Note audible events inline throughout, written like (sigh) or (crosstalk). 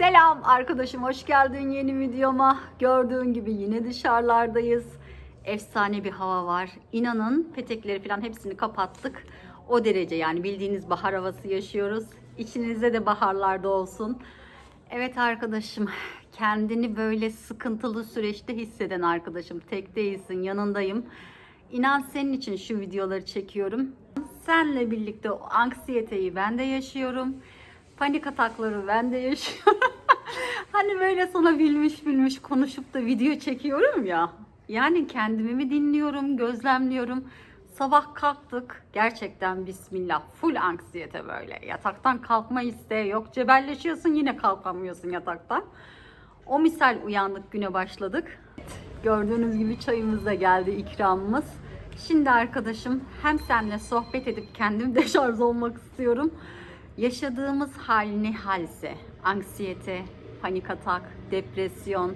Selam arkadaşım hoş geldin yeni videoma. Gördüğün gibi yine dışarılardayız. Efsane bir hava var. İnanın petekleri falan hepsini kapattık. O derece yani bildiğiniz bahar havası yaşıyoruz. İçinizde de baharlarda olsun. Evet arkadaşım kendini böyle sıkıntılı süreçte hisseden arkadaşım. Tek değilsin yanındayım. İnan senin için şu videoları çekiyorum. Senle birlikte o anksiyeteyi ben de yaşıyorum. Panik atakları ben de yaşıyorum. Hani böyle sana bilmiş bilmiş konuşup da video çekiyorum ya. Yani kendimi mi dinliyorum, gözlemliyorum. Sabah kalktık. Gerçekten bismillah. Full anksiyete böyle. Yataktan kalkma isteği yok. Cebelleşiyorsun yine kalkamıyorsun yataktan. O misal uyandık güne başladık. Gördüğünüz gibi çayımız da geldi ikramımız. Şimdi arkadaşım hem seninle sohbet edip kendim de (laughs) şarj olmak istiyorum. Yaşadığımız hal ne halse, anksiyete, panik atak, depresyon,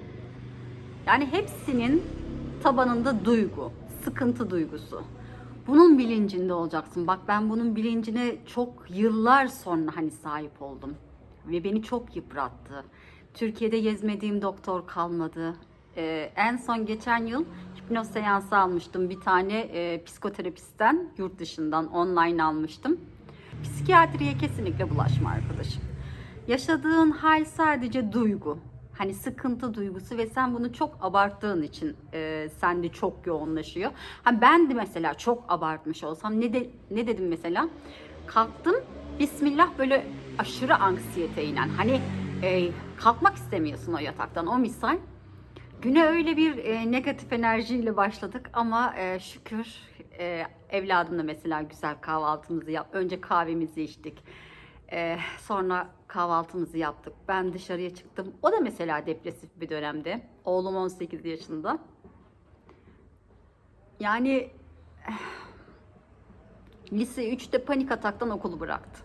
yani hepsinin tabanında duygu, sıkıntı duygusu. Bunun bilincinde olacaksın. Bak ben bunun bilincine çok yıllar sonra hani sahip oldum. Ve beni çok yıprattı. Türkiye'de gezmediğim doktor kalmadı. Ee, en son geçen yıl hipnoz seansı almıştım. Bir tane e, psikoterapistten yurt dışından online almıştım. Psikiyatriye kesinlikle bulaşma arkadaşım. Yaşadığın hal sadece duygu. Hani sıkıntı duygusu ve sen bunu çok abarttığın için e, sende çok yoğunlaşıyor. Ha ben de mesela çok abartmış olsam ne de ne dedim mesela? Kalktım Bismillah böyle aşırı anksiyeteyle hani e, kalkmak istemiyorsun o yataktan o misal. Güne öyle bir e, negatif enerjiyle başladık ama e, şükür e, evladımla mesela güzel kahvaltımızı yap. Önce kahvemizi içtik. E, sonra kahvaltımızı yaptık. Ben dışarıya çıktım. O da mesela depresif bir dönemde. Oğlum 18 yaşında. Yani eh, lise 3'te panik ataktan okulu bıraktı.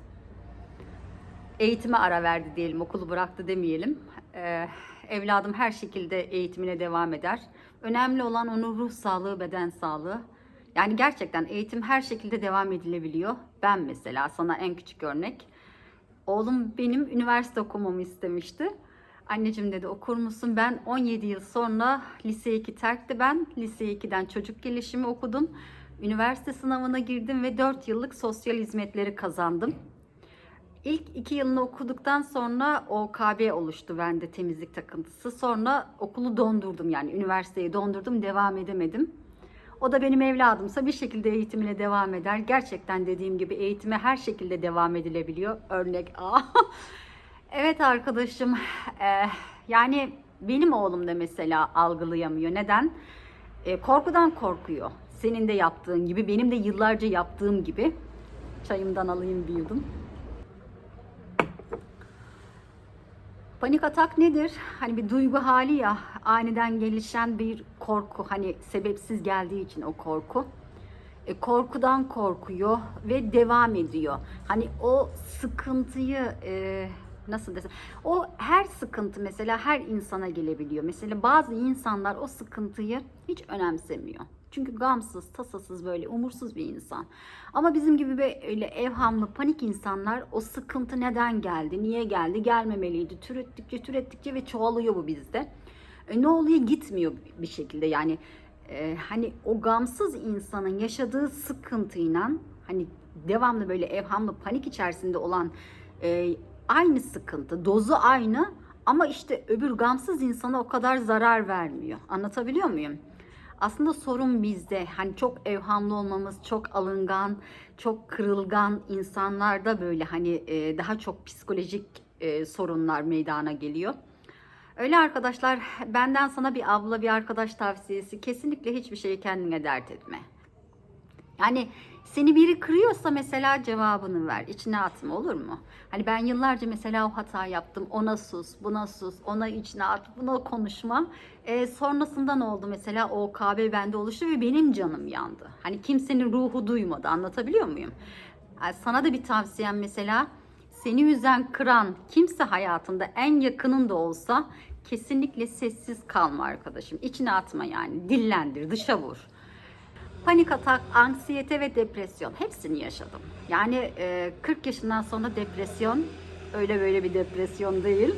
Eğitime ara verdi diyelim, okulu bıraktı demeyelim. Ee, evladım her şekilde eğitimine devam eder. Önemli olan onun ruh sağlığı, beden sağlığı. Yani gerçekten eğitim her şekilde devam edilebiliyor. Ben mesela sana en küçük örnek. Oğlum benim üniversite okumamı istemişti. Anneciğim dedi okur musun? Ben 17 yıl sonra lise 2 terkti ben. Lise 2'den çocuk gelişimi okudum. Üniversite sınavına girdim ve 4 yıllık sosyal hizmetleri kazandım. İlk iki yılını okuduktan sonra OKB oluştu bende temizlik takıntısı. Sonra okulu dondurdum yani üniversiteyi dondurdum devam edemedim. O da benim evladımsa bir şekilde eğitimine devam eder. Gerçekten dediğim gibi eğitime her şekilde devam edilebiliyor. Örnek A. (laughs) evet arkadaşım e, yani benim oğlum da mesela algılayamıyor. Neden? E, korkudan korkuyor. Senin de yaptığın gibi benim de yıllarca yaptığım gibi. Çayımdan alayım bir yudum. Panik atak nedir? Hani bir duygu hali ya, aniden gelişen bir korku. Hani sebepsiz geldiği için o korku. E, korkudan korkuyor ve devam ediyor. Hani o sıkıntıyı e, nasıl desem, o her sıkıntı mesela her insana gelebiliyor. Mesela bazı insanlar o sıkıntıyı hiç önemsemiyor. Çünkü gamsız, tasasız böyle umursuz bir insan. Ama bizim gibi böyle evhamlı, panik insanlar o sıkıntı neden geldi, niye geldi, gelmemeliydi. Türettikçe, türettikçe ve çoğalıyor bu bizde. E, ne oluyor? Gitmiyor bir şekilde yani. E, hani o gamsız insanın yaşadığı sıkıntıyla hani devamlı böyle evhamlı, panik içerisinde olan e, aynı sıkıntı, dozu aynı ama işte öbür gamsız insana o kadar zarar vermiyor. Anlatabiliyor muyum? Aslında sorun bizde. Hani çok evhamlı olmamız, çok alıngan, çok kırılgan insanlarda böyle hani e, daha çok psikolojik e, sorunlar meydana geliyor. Öyle arkadaşlar benden sana bir abla bir arkadaş tavsiyesi kesinlikle hiçbir şeyi kendine dert etme. Yani seni biri kırıyorsa mesela cevabını ver. içine atma olur mu? Hani ben yıllarca mesela o hata yaptım. Ona sus, buna sus, ona içine at, buna konuşma. E, sonrasında ne oldu mesela? O KB bende oluştu ve benim canım yandı. Hani kimsenin ruhu duymadı. Anlatabiliyor muyum? Yani sana da bir tavsiyem mesela seni üzen, kıran kimse hayatında en yakının da olsa kesinlikle sessiz kalma arkadaşım. İçine atma yani. Dillendir, dışa vur. Panik atak, anksiyete ve depresyon hepsini yaşadım. Yani e, 40 yaşından sonra depresyon öyle böyle bir depresyon değil.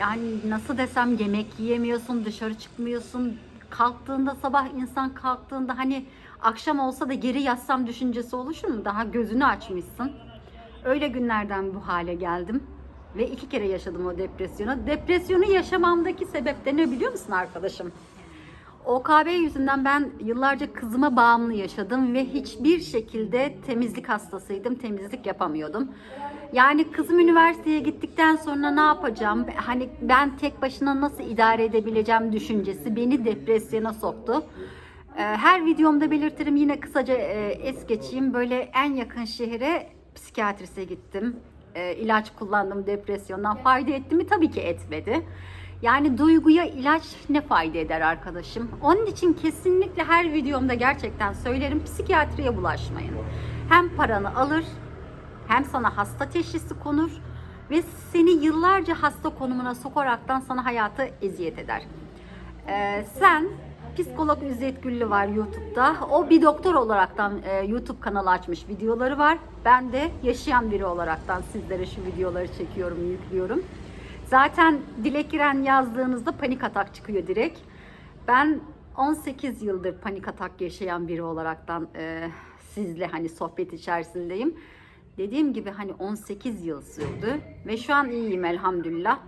yani nasıl desem yemek yiyemiyorsun, dışarı çıkmıyorsun. Kalktığında sabah insan kalktığında hani akşam olsa da geri yatsam düşüncesi oluşur mu? Daha gözünü açmışsın. Öyle günlerden bu hale geldim. Ve iki kere yaşadım o depresyonu. Depresyonu yaşamamdaki sebep de ne biliyor musun arkadaşım? OKB yüzünden ben yıllarca kızıma bağımlı yaşadım ve hiçbir şekilde temizlik hastasıydım. Temizlik yapamıyordum. Yani kızım üniversiteye gittikten sonra ne yapacağım? Hani ben tek başına nasıl idare edebileceğim düşüncesi beni depresyona soktu. Ee, Her videomda belirtirim yine kısaca e, es geçeyim. Böyle en yakın şehre psikiyatrise gittim. Ee, ilaç kullandım depresyondan. Fayda etti mi? Tabii ki etmedi. Yani duyguya ilaç ne fayda eder arkadaşım? Onun için kesinlikle her videomda gerçekten söylerim psikiyatriye bulaşmayın. Hem paranı alır hem sana hasta teşhisi konur ve seni yıllarca hasta konumuna sokaraktan sana hayatı eziyet eder. Ee, sen psikolog İzzet Güllü var YouTube'da. O bir doktor olaraktan e, YouTube kanalı açmış videoları var. Ben de yaşayan biri olaraktan sizlere şu videoları çekiyorum, yüklüyorum. Zaten Dilek İren yazdığınızda panik atak çıkıyor direkt. Ben 18 yıldır panik atak yaşayan biri olaraktan e, sizle hani sohbet içerisindeyim. Dediğim gibi hani 18 yıl sürdü ve şu an iyiyim elhamdülillah.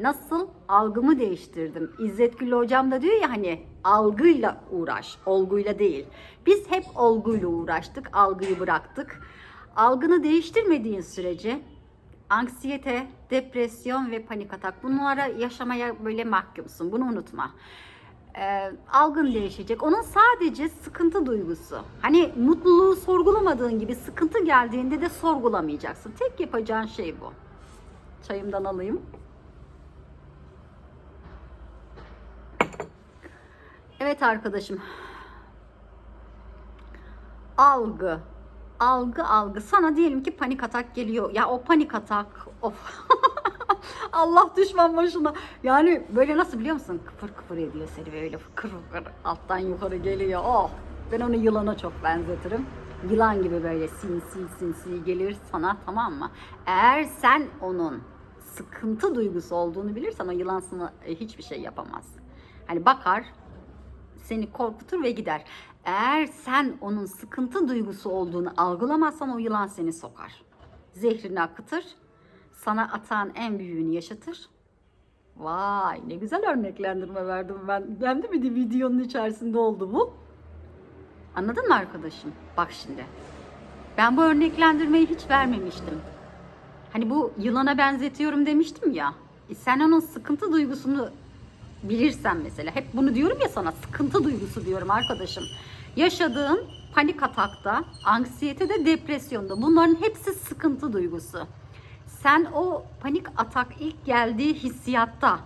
Nasıl? Algımı değiştirdim. İzzet Gül hocam da diyor ya hani algıyla uğraş, olguyla değil. Biz hep olguyla uğraştık, algıyı bıraktık. Algını değiştirmediğin sürece anksiyete, depresyon ve panik atak bunlara yaşamaya böyle mahkumsun. Bunu unutma. Ee, algın değişecek. Onun sadece sıkıntı duygusu. Hani mutluluğu sorgulamadığın gibi sıkıntı geldiğinde de sorgulamayacaksın. Tek yapacağın şey bu. Çayımdan alayım. Evet arkadaşım. Algı. Algı algı. Sana diyelim ki panik atak geliyor. Ya o panik atak. Of. (laughs) Allah düşman başına. Yani böyle nasıl biliyor musun? Kıpır kıpır ediyor seni böyle fıkır fıkır alttan yukarı geliyor. Oh. Ben onu yılana çok benzetirim. Yılan gibi böyle sinsi sinsi gelir sana tamam mı? Eğer sen onun sıkıntı duygusu olduğunu bilirsen o yılan sana e, hiçbir şey yapamaz. Hani bakar seni korkutur ve gider. Eğer sen onun sıkıntı duygusu olduğunu algılamazsan o yılan seni sokar. Zehrini akıtır. Sana atağın en büyüğünü yaşatır. Vay ne güzel örneklendirme verdim ben. Ben de bir videonun içerisinde oldu bu. Anladın mı arkadaşım? Bak şimdi. Ben bu örneklendirmeyi hiç vermemiştim. Hani bu yılana benzetiyorum demiştim ya. E sen onun sıkıntı duygusunu bilirsen mesela hep bunu diyorum ya sana sıkıntı duygusu diyorum arkadaşım. Yaşadığın panik atakta, anksiyetede, depresyonda bunların hepsi sıkıntı duygusu. Sen o panik atak ilk geldiği hissiyatta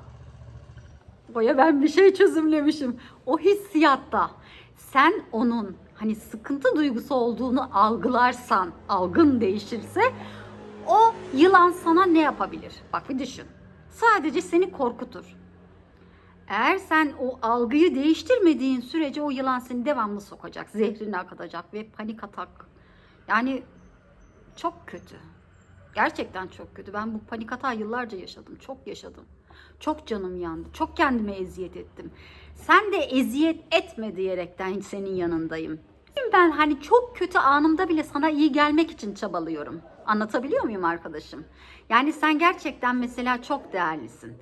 Boya ben bir şey çözümlemişim. O hissiyatta sen onun hani sıkıntı duygusu olduğunu algılarsan, algın değişirse o yılan sana ne yapabilir? Bak bir düşün. Sadece seni korkutur. Eğer sen o algıyı değiştirmediğin sürece o yılan seni devamlı sokacak, zehrini akıtacak ve panik atak. Yani çok kötü. Gerçekten çok kötü. Ben bu panik atağı yıllarca yaşadım. Çok yaşadım. Çok canım yandı. Çok kendime eziyet ettim. Sen de eziyet etme diyerekten senin yanındayım. Ben hani çok kötü anımda bile sana iyi gelmek için çabalıyorum. Anlatabiliyor muyum arkadaşım? Yani sen gerçekten mesela çok değerlisin.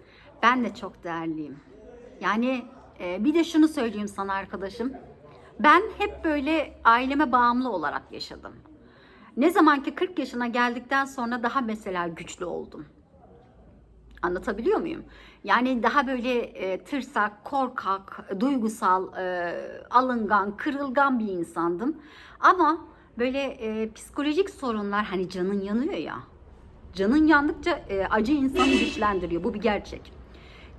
Ben de çok değerliyim. Yani e, bir de şunu söyleyeyim sana arkadaşım. Ben hep böyle aileme bağımlı olarak yaşadım. Ne zaman ki 40 yaşına geldikten sonra daha mesela güçlü oldum. Anlatabiliyor muyum? Yani daha böyle e, tırsak, korkak, duygusal, e, alıngan, kırılgan bir insandım. Ama böyle e, psikolojik sorunlar hani canın yanıyor ya. Canın yandıkça e, acı insanı güçlendiriyor. Bu bir gerçek.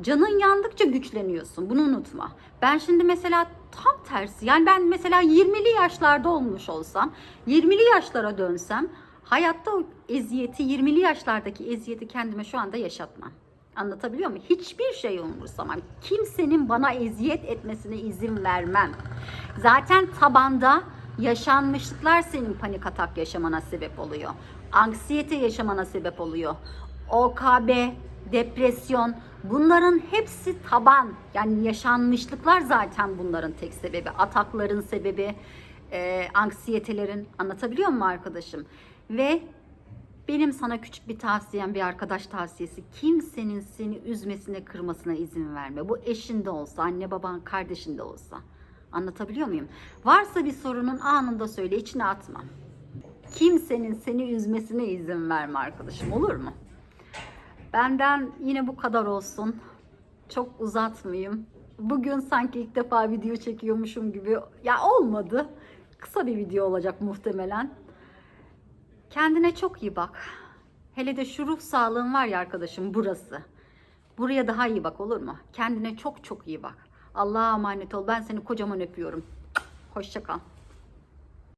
Canın yandıkça güçleniyorsun. Bunu unutma. Ben şimdi mesela tam tersi. Yani ben mesela 20'li yaşlarda olmuş olsam, 20'li yaşlara dönsem hayatta o eziyeti, 20'li yaşlardaki eziyeti kendime şu anda yaşatmam. Anlatabiliyor muyum? Hiçbir şey umursamam. Kimsenin bana eziyet etmesine izin vermem. Zaten tabanda yaşanmışlıklar senin panik atak yaşamana sebep oluyor. Anksiyete yaşamana sebep oluyor. OKB, depresyon bunların hepsi taban. Yani yaşanmışlıklar zaten bunların tek sebebi. Atakların sebebi, e, anksiyetelerin anlatabiliyor muyum arkadaşım? Ve benim sana küçük bir tavsiyem, bir arkadaş tavsiyesi. Kimsenin seni üzmesine, kırmasına izin verme. Bu eşin de olsa, anne baban, kardeşin de olsa. Anlatabiliyor muyum? Varsa bir sorunun anında söyle, içine atma. Kimsenin seni üzmesine izin verme arkadaşım, olur mu? Benden yine bu kadar olsun. Çok uzatmayayım. Bugün sanki ilk defa video çekiyormuşum gibi. Ya olmadı. Kısa bir video olacak muhtemelen. Kendine çok iyi bak. Hele de şu ruh sağlığın var ya arkadaşım burası. Buraya daha iyi bak olur mu? Kendine çok çok iyi bak. Allah'a emanet ol. Ben seni kocaman öpüyorum. Hoşça kal.